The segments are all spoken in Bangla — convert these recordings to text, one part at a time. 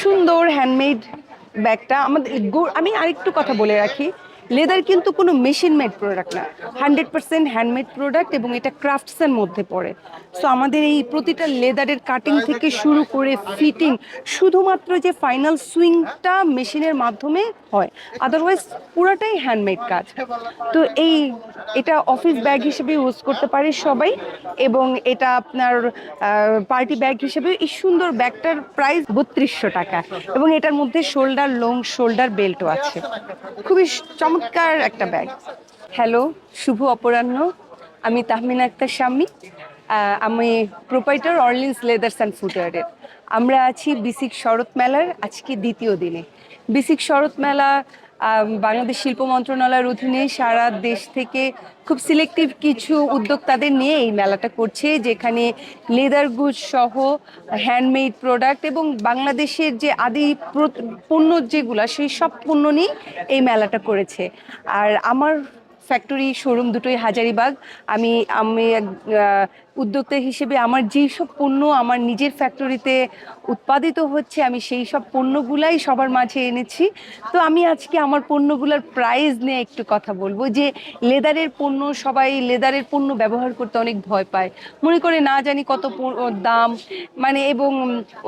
সুন্দর হ্যান্ডমেড ব্যাগটা আমাদের আমি আরেকটু কথা বলে রাখি লেদার কিন্তু কোনো মেশিন মেড প্রোডাক্ট না। হান্ড্রেড পার্সেন্ট হ্যান্ডমেড প্রোডাক্ট এবং এটা ক্রাফটসের মধ্যে পড়ে। সো আমাদের এই প্রতিটা লেদারের কাটিং থেকে শুরু করে ফিটিং শুধুমাত্র যে ফাইনাল সুইংটা মেশিনের মাধ্যমে হয়। আদারওয়াইজ পুরাটাই হ্যান্ডমেড কাজ। তো এই এটা অফিস ব্যাগ হিসেবে ইউজ করতে পারে সবাই এবং এটা আপনার পার্টি ব্যাগ হিসেবে এই সুন্দর ব্যাগটার প্রাইস বত্রিশশো টাকা এবং এটার মধ্যে শোল্ডার লং শোল্ডার বেল্টও আছে। খুবই চমৎকার একটা ব্যাগ হ্যালো শুভ অপরাহ্ন। আমি তাহমিনা আক্তার স্বামী। আমি প্রোপাইটার অর্লিন্স লেদার্স অ্যান্ড ফুটওয়ারের আমরা আছি বিসিক শরৎ মেলার আজকে দ্বিতীয় দিনে। বিসিক শরৎ মেলা বাংলাদেশ শিল্প মন্ত্রণালয়ের অধীনে সারা দেশ থেকে খুব সিলেক্টিভ কিছু উদ্যোক্তাদের নিয়ে এই মেলাটা করছে, যেখানে লেদার গুজ সহ হ্যান্ডমেড প্রোডাক্ট এবং বাংলাদেশের যে আদি পণ্য যেগুলো, সেই সব পণ্য নিয়ে এই মেলাটা করেছে। আর আমার ফ্যাক্টরি শোরুম দুটোই হাজারিবাগ। আমি আমি এক উদ্যোক্তা হিসেবে আমার যেই সব পণ্য আমার নিজের ফ্যাক্টরিতে উৎপাদিত হচ্ছে, আমি সেই সব পণ্যগুলাই সবার মাঝে এনেছি। তো আমি আজকে আমার পণ্যগুলোর প্রাইস নিয়ে একটু কথা বলব যে লেদারের পণ্য, সবাই লেদারের পণ্য ব্যবহার করতে অনেক ভয় পায়। মনে করে না জানি কত দাম মানে এবং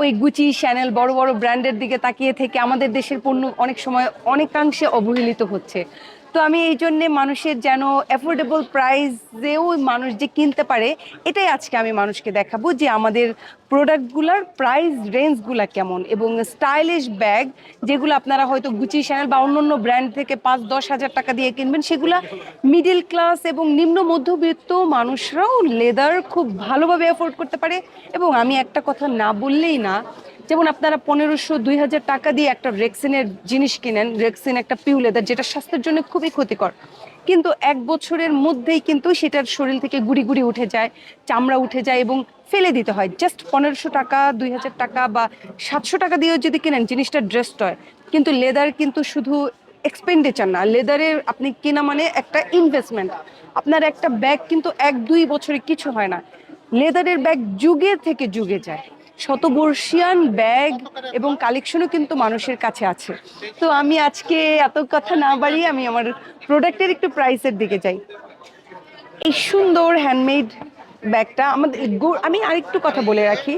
ওই গুচি শ্যানেল বড় বড় ব্র্যান্ডের দিকে তাকিয়ে থেকে আমাদের দেশের পণ্য অনেক সময় অনেকাংশে অবহেলিত হচ্ছে। তো আমি এই জন্যে মানুষের যেন অ্যাফোর্ডেবল প্রাইসেও মানুষ যে কিনতে পারে, এটাই আজকে আমি মানুষকে দেখাবো যে আমাদের প্রোডাক্টগুলোর প্রাইস রেঞ্জগুলো কেমন এবং স্টাইলিশ ব্যাগ যেগুলো আপনারা হয়তো গুচি চ্যানেল বা অন্য ব্র্যান্ড থেকে পাঁচ, দশ হাজার টাকা দিয়ে কিনবেন, সেগুলো মিডিল ক্লাস এবং নিম্ন মধ্যবিত্ত মানুষরাও লেদার খুব ভালোভাবে অ্যাফোর্ড করতে পারে। এবং আমি একটা কথা না বললেই না যেমন আপনারা পনেরোশো দুই হাজার টাকা দিয়ে একটা রেক্সিনের জিনিস কিনেন রেক্সিন একটা পিউ লেদার যেটা স্বাস্থ্যের জন্য খুবই ক্ষতিকর। কিন্তু এক বছরের মধ্যেই কিন্তু সেটার শরীর থেকে গুড়ি গুড়ি উঠে যায়, চামড়া উঠে যায় এবং ফেলে দিতে হয়। জাস্ট পনেরোশো টাকা দুই হাজার টাকা বা সাতশো টাকা দিয়েও যদি কিনেন, জিনিসটা ড্রেসড হয়। কিন্তু লেদার কিন্তু শুধু এক্সপেন্ডিচার না লেদারের আপনি কেনা মানে একটা ইনভেস্টমেন্ট আপনার একটা ব্যাগ কিন্তু এক, দুই বছরে কিছু হয় না। লেদারের ব্যাগ যুগে থেকে যুগে যায়। শতবর্ষিয়ান ব্যাগ এবং কালেকশনও কিন্তু মানুষের কাছে আছে। তো আমি আজকে এত কথা না বাড়িয়ে আমি আমার প্রোডাক্টের একটু প্রাইসের দিকে যাই। এই সুন্দর হ্যান্ডমেড ব্যাগটা আমাদের, আমি আরেকটু কথা বলে রাখি।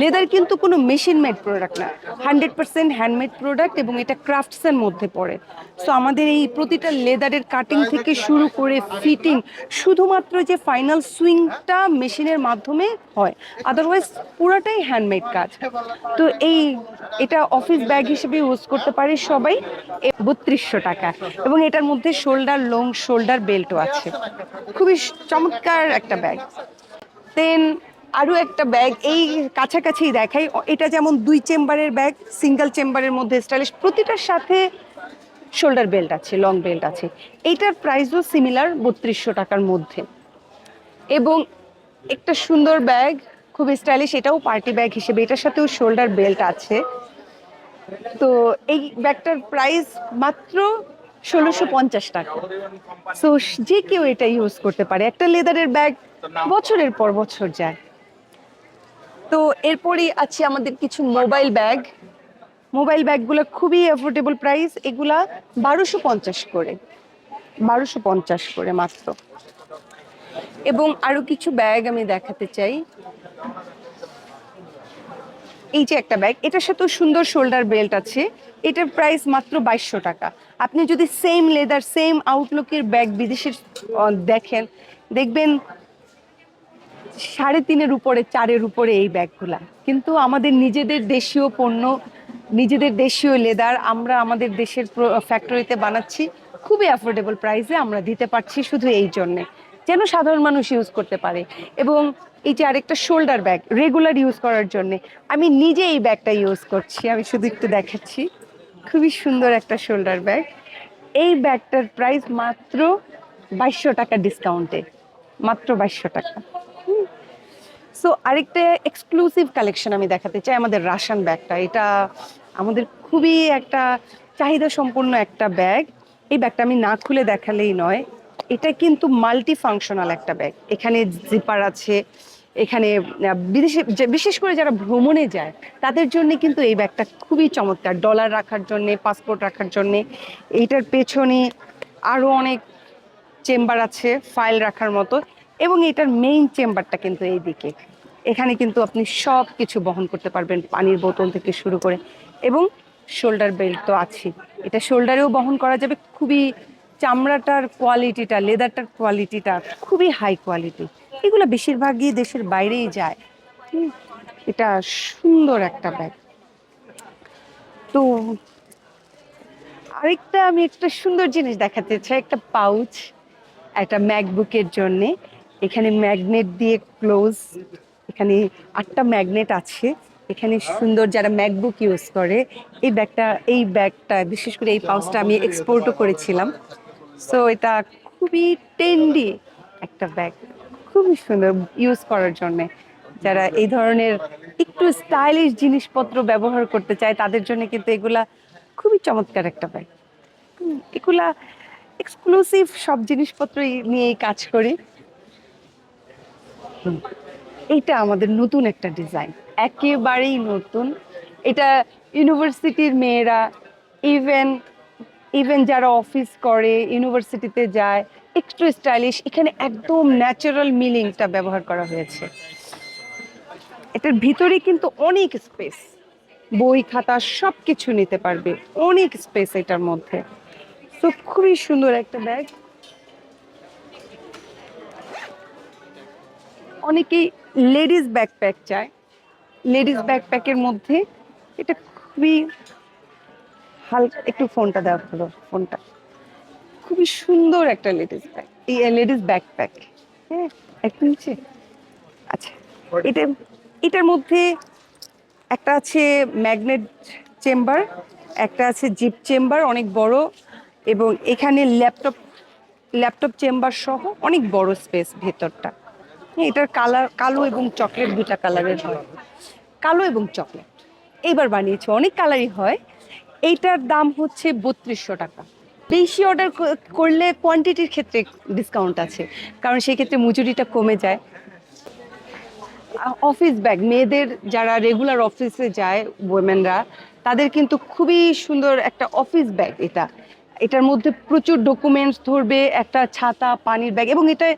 লেদার কিন্তু কোনো মেশিন মেড প্রোডাক্ট না। হান্ড্রেড পার্সেন্ট হ্যান্ডমেড প্রোডাক্ট এবং এটা ক্রাফটসের মধ্যে পড়ে। সো আমাদের এই প্রতিটা লেদারের কাটিং থেকে শুরু করে ফিটিং শুধুমাত্র যে ফাইনাল সুইংটা মেশিনের মাধ্যমে হয়। আদারওয়াইজ পুরাটাই হ্যান্ডমেড কাজ। তো এই এটা অফিস ব্যাগ হিসেবে ইউজ করতে পারে সবাই। বত্রিশশো টাকা। এবং এটার মধ্যে শোল্ডার, লং শোল্ডার বেল্টও আছে। খুবই চমৎকার একটা ব্যাগ। দেন আরও একটা ব্যাগ এই কাছাকাছি দেখাই। এটা যেমন দুই চেম্বারের ব্যাগ সিঙ্গেল চেম্বারের মধ্যে স্টাইলিশ প্রতিটার সাথে শোল্ডার বেল্ট আছে লং বেল্ট আছে। এইটার প্রাইসও সিমিলার বত্রিশশো টাকার মধ্যে। এবং একটা সুন্দর ব্যাগ খুব স্টাইলিশ এটাও পার্টি ব্যাগ হিসেবে। এটার সাথেও শোল্ডার বেল্ট আছে। তো এই ব্যাগটার প্রাইস মাত্র ষোলোশো পঞ্চাশ টাকা। সো যে কেউ এটা ইউজ করতে পারে। একটা লেদারের ব্যাগ বছরের পর বছর যায়। তো এরপরই আছে আমাদের কিছু মোবাইল ব্যাগ মোবাইল ব্যাগগুলো খুবই অ্যাফোর্ডেবল প্রাইস এগুলা বারোশো পঞ্চাশ করে। বারোশো পঞ্চাশ করে মাত্র। এবং আরও কিছু ব্যাগ আমি দেখাতে চাই। এই যে একটা ব্যাগ এটার সাথেও সুন্দর শোল্ডার বেল্ট আছে। এটার প্রাইস মাত্র বাইশশো টাকা। আপনি যদি সেম লেদার সেম আউটলুকের ব্যাগ বিদেশের দেখেন, দেখবেন সাড়ে তিনের উপরে, চারের উপরে এই ব্যাগগুলা। কিন্তু আমাদের নিজেদের দেশীয় পণ্য, নিজেদের দেশীয় লেদার আমরা আমাদের দেশের ফ্যাক্টরিতে বানাচ্ছি, খুবই অ্যাফোর্ডেবল প্রাইসে আমরা দিতে পারছি শুধু এই জন্যে। যেন সাধারণ মানুষ ইউজ করতে পারে। এবং এই যে আরেকটা শোল্ডার ব্যাগ রেগুলার ইউজ করার জন্যে, আমি নিজে এই ব্যাগটা ইউজ করছি। আমি শুধু একটু দেখাচ্ছি। খুবই সুন্দর একটা শোল্ডার ব্যাগ এই ব্যাগটার প্রাইস মাত্র বাইশশো টাকা ডিসকাউন্টে মাত্র বাইশশো টাকা। সো আরেকটা এক্সক্লুসিভ কালেকশন আমি দেখাতে চাই আমাদের রাশান ব্যাগটা এটা আমাদের খুবই একটা চাহিদা সম্পন্ন একটা ব্যাগ এই ব্যাগটা আমি না খুলে দেখালেই নয়। এটা কিন্তু মাল্টি ফাংশনাল একটা ব্যাগ এখানে জিপার আছে, এখানে বিদেশে বিশেষ করে যারা ভ্রমণে যায়, তাদের জন্য কিন্তু এই ব্যাগটা খুবই চমৎকার। ডলার রাখার জন্য পাসপোর্ট রাখার জন্য। এইটার পেছনে আরও অনেক চেম্বার আছে ফাইল রাখার মতো। এবং এটার মেইন চেম্বারটা কিন্তু এইদিকে। এখানে কিন্তু আপনি সব কিছু বহন করতে পারবেন, পানির বোতল থেকে শুরু করে, এবং শোল্ডার বেল্ট তো আছে এটা শোল্ডারেও বহন করা যাবে, খুবই চামড়াটার কোয়ালিটিটা লেদারটার কোয়ালিটিটা খুবই হাই কোয়ালিটি এগুলো বেশিরভাগই দেশের বাইরেই যায়। এটা সুন্দর একটা ব্যাগ তো আরেকটা আমি একটা সুন্দর জিনিস দেখাতে চাই, একটা পাউচ একটা ম্যাকবুকের জন্যে। এখানে ম্যাগনেট দিয়ে ক্লোজ, এখানে আটটা ম্যাগনেট আছে। এখানে সুন্দর যারা ম্যাকবুক ইউজ করে, এই ব্যাগটা এই ব্যাগটা, বিশেষ করে এই পাউচটা আমি এক্সপোর্টও করেছিলাম। সো এটা খুবই টেন্ডি একটা ব্যাগ, খুবই সুন্দর ইউজ করার জন্যে। যারা এই ধরনের একটু স্টাইলিশ জিনিসপত্র ব্যবহার করতে চায়, তাদের জন্য কিন্তু এগুলা খুবই চমৎকার একটা ব্যাগ। এগুলা এক্সক্লুসিভ সব জিনিসপত্র নিয়েই কাজ করি। হুম, এইটা আমাদের নতুন একটা ডিজাইন একেবারেই নতুন। এটা ইউনিভার্সিটির মেয়েরা ইভেন ইভেন যারা অফিস করে ইউনিভার্সিটিতে যায় একটু স্টাইলিশ এখানে একদম ন্যাচারাল মিলিংটা ব্যবহার করা হয়েছে। এটার ভিতরে কিন্তু অনেক স্পেস বই খাতা সব কিছু নিতে পারবে অনেক স্পেস এটার মধ্যে। তো খুবই সুন্দর একটা ব্যাগ অনেকেই লেডিস ব্যাকপ্যাক চায়। লেডিস ব্যাকপ্যাকের মধ্যে এটা খুবই হালকা একটু ফোনটা দেওয়া হলো ফোনটা। খুবই সুন্দর একটা লেডিস ব্যাগ এই লেডিস ব্যাকপ্যাক। হ্যাঁ নিচে আচ্ছা এটা এটার মধ্যে একটা আছে ম্যাগনেট চেম্বার একটা আছে জিপ চেম্বার অনেক বড় এবং এখানে ল্যাপটপ ল্যাপটপ চেম্বার সহ অনেক বড় স্পেস ভেতরটা। এটার কালার, কালো এবং চকলেট দুটা কালারের হয়। কালো এবং চকলেট। এইবার বানিয়েছে, অনেক কালারই হয়। এইটার দাম হচ্ছে বত্রিশশো টাকা। বেশি অর্ডার করলে কোয়ান্টিটির ক্ষেত্রে ডিসকাউন্ট আছে। কারণ সেই ক্ষেত্রে মজুরিটা কমে যায়। অফিস ব্যাগ মেয়েদের যারা রেগুলার অফিসে যায় ওয়েমেনরা তাদের কিন্তু খুবই সুন্দর একটা অফিস ব্যাগ এটা। এটার মধ্যে প্রচুর ডকুমেন্টস ধরবে, একটা ছাতা, পানির ব্যাগ এবং এটা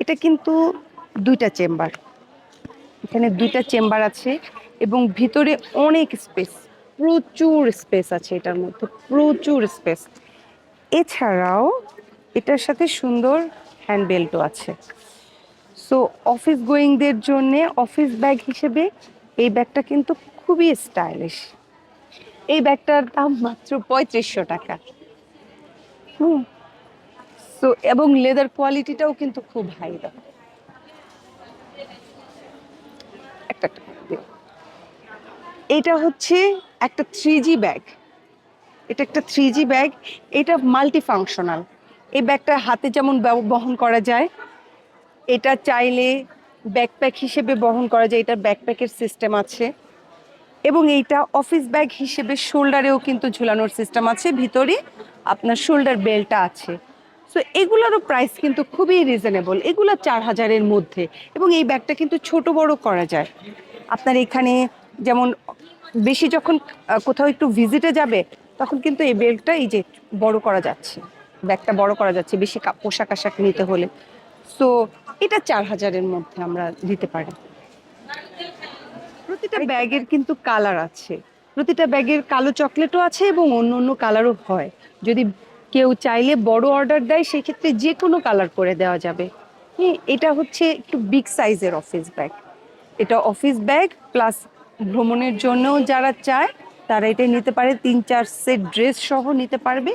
এটা কিন্তু দুইটা চেম্বার। এখানে দুইটা চেম্বার আছে এবং ভিতরে অনেক স্পেস, প্রচুর স্পেস আছে এটার মধ্যে, প্রচুর স্পেস। এছাড়াও এটার সাথে সুন্দর হ্যান্ড বেল্টও আছে। সো অফিস গোয়িংদের জন্য অফিস ব্যাগ হিসেবে এই ব্যাগটা কিন্তু খুবই স্টাইলিশ এই ব্যাগটার দাম মাত্র পঁয়ত্রিশশো টাকা। হুম। সো এবং লেদার কোয়ালিটিটাও কিন্তু খুব হাই দাম একটা একটা করে দিও। এটা হচ্ছে একটা থ্রি ব্যাগ এটা একটা থ্রি ব্যাগ এটা মাল্টি ফাংশনাল এই ব্যাগটা হাতে যেমন বহন করা যায়, এটা চাইলে ব্যাকপ্যাক হিসেবে বহন করা যায় এটার ব্যাকপ্যাকের সিস্টেম আছে। এবং এইটা অফিস ব্যাগ হিসেবে শোল্ডারেও কিন্তু ঝুলানোর সিস্টেম আছে, ভিতরে আপনার শোল্ডার বেল্টটা আছে। সো এগুলোরও প্রাইস কিন্তু খুবই রিজনেবল এগুলো চার হাজারের মধ্যে। এবং এই ব্যাগটা কিন্তু ছোট বড় করা যায়। আপনার এখানে যেমন বেশি যখন কোথাও একটু ভিজিটে যাবে তখন কিন্তু এই বেল্টটা এই যে বড় করা যাচ্ছে ব্যাগটা বড় করা যাচ্ছে বেশি পোশাক আশাক নিতে হলে। সো এটা চার হাজারের মধ্যে আমরা দিতে পারি। প্রতিটা ব্যাগের কিন্তু কালার আছে। প্রতিটা ব্যাগের কালো চকলেটও আছে এবং অন্য অন্য কালারও হয়। যদি কেউ চাইলে বড় অর্ডার দেয় সেক্ষেত্রে যে কোনো কালার করে দেওয়া যাবে। হ্যাঁ এটা হচ্ছে একটু বিগ সাইজের অফিস ব্যাগ এটা অফিস ব্যাগ প্লাস ভ্রমণের জন্যও যারা চায়, তারা এটা নিতে পারে। তিন, চার সেট ড্রেস সহ নিতে পারবে।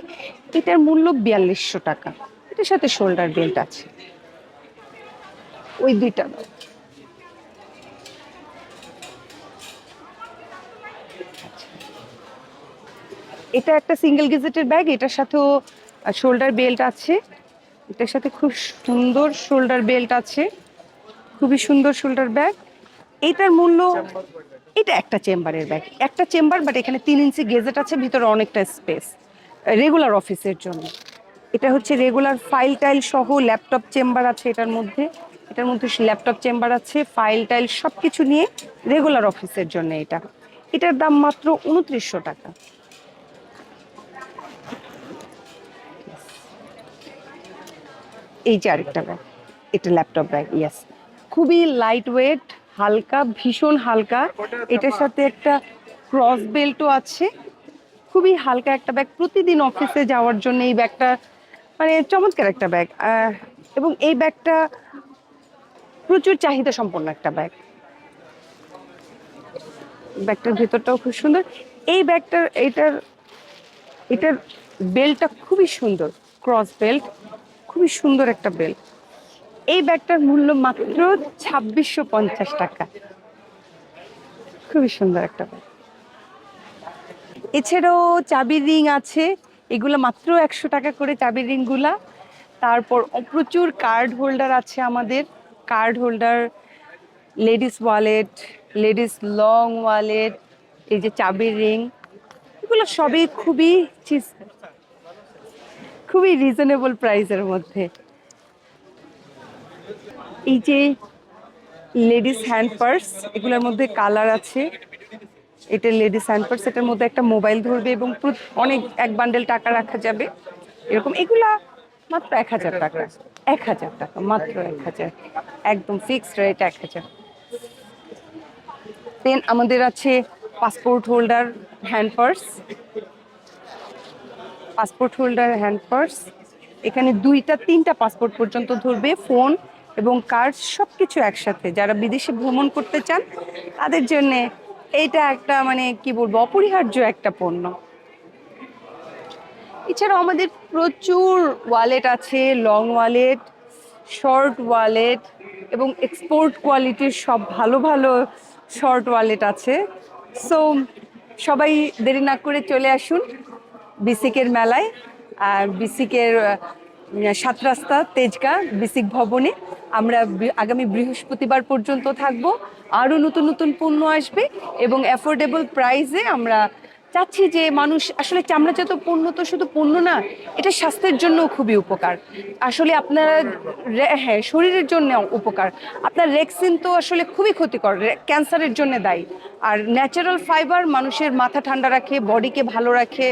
এটার মূল্য বিয়াল্লিশশো টাকা। এটার সাথে শোল্ডার বেল্ট আছে। ওই দুইটা। এটা একটা সিঙ্গেল গেজেটের ব্যাগ এটার সাথেও শোল্ডার বেল্ট আছে। এটার সাথে খুব সুন্দর শোল্ডার বেল্ট আছে। খুবই সুন্দর শোল্ডার ব্যাগ এটার মূল্য এটা একটা চেম্বারের ব্যাগ একটা চেম্বার বাট এখানে তিন ইঞ্চি গেজেট আছে, ভিতরে অনেকটা স্পেস রেগুলার অফিসের জন্য। এটা হচ্ছে রেগুলার ফাইল টাইল সহ ল্যাপটপ চেম্বার আছে এটার মধ্যে। এটার মধ্যে ল্যাপটপ চেম্বার আছে ফাইল টাইল সব কিছু নিয়ে রেগুলার অফিসের জন্য এটা। এটার দাম মাত্র উনত্রিশশো টাকা। এই যে আরেকটা ব্যাগ এটা ল্যাপটপ ব্যাগ ইয়াস খুবই লাইট ওয়েট হালকা, ভীষণ হালকা। এটার সাথে একটা ক্রস বেল্টও আছে। খুবই হালকা একটা ব্যাগ প্রতিদিন অফিসে যাওয়ার জন্য এই ব্যাগটা মানে চমৎকার একটা ব্যাগ এবং এই ব্যাগটা প্রচুর চাহিদা সম্পন্ন একটা ব্যাগ ব্যাগটার ভেতরটাও খুব সুন্দর। এই ব্যাগটার এইটার এটার বেল্টটা খুবই সুন্দর। ক্রস বেল্ট খুবই সুন্দর একটা বেল্ট এই ব্যাগটার মূল্য মাত্র ছাব্বিশশো পঞ্চাশ টাকা। খুবই সুন্দর একটা ব্যাগ। এছাড়াও চাবির রিং আছে, এগুলো মাত্র একশো টাকা করে চাবির রিংগুলা। তারপর প্রচুর কার্ড হোল্ডার আছে আমাদের। Card holder, ladies wallet, ladies long wallet, এই যে চাবির রিং, এগুলো সবই খুবই খুবই রিজনেবল প্রাইসের মধ্যে। এই যে লেডিস হ্যান্ড পার্স, এগুলোর মধ্যে কালার আছে। এটা লেডিস হ্যান্ড পার্স, এটার মধ্যে একটা মোবাইল ধরবে এবং অনেক, এক বান্ডেল টাকা রাখা যাবে। এরকম, এগুলা মাত্র এক হাজার টাকা। এক হাজার টাকা, মাত্র এক হাজার। একদম ফিক্সড রেট এক হাজার। দেন আমাদের আছে passport holder hand purse passport holder hand purse এখানে দুইটা, তিনটা পাসপোর্ট পর্যন্ত ধরবে ফোন এবং কার্ড সব কিছু একসাথে। যারা বিদেশে ভ্রমণ করতে চান, তাদের জন্যে এইটা একটা মানে কি বলব, অপরিহার্য একটা পণ্য। এছাড়াও আমাদের প্রচুর ওয়ালেট আছে লং ওয়ালেট শর্ট ওয়ালেট এবং এক্সপোর্ট কোয়ালিটির সব ভালো ভালো শর্ট ওয়ালেট আছে। সো সবাই দেরি না করে চলে আসুন বিসিকের মেলায়। আর বিসিকের সাত রাস্তা, তেজগা, বিসিক ভবনে। আমরা আগামী বৃহস্পতিবার পর্যন্ত থাকব। আরও নতুন নতুন পণ্য আসবে এবং অ্যাফোর্ডেবল প্রাইসে আমরা চাচ্ছি যে মানুষ আসলে চামড়াজাত পণ্য তো শুধু পণ্য না, এটা স্বাস্থ্যের জন্য খুবই উপকার। আসলে আপনারা হ্যাঁ শরীরের জন্য উপকার। আপনার রেক্সিন তো আসলে খুবই ক্ষতিকর ক্যান্সারের জন্য দায়ী। আর ন্যাচারাল ফাইবার মানুষের মাথা ঠান্ডা রাখে, বডিকে ভালো রাখে,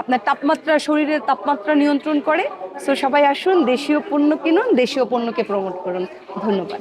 আপনার তাপমাত্রা, শরীরের তাপমাত্রা নিয়ন্ত্রণ করে। সো সবাই আসুন, দেশীয় পণ্য কিনুন, দেশীয় পণ্যকে প্রমোট করুন। ধন্যবাদ।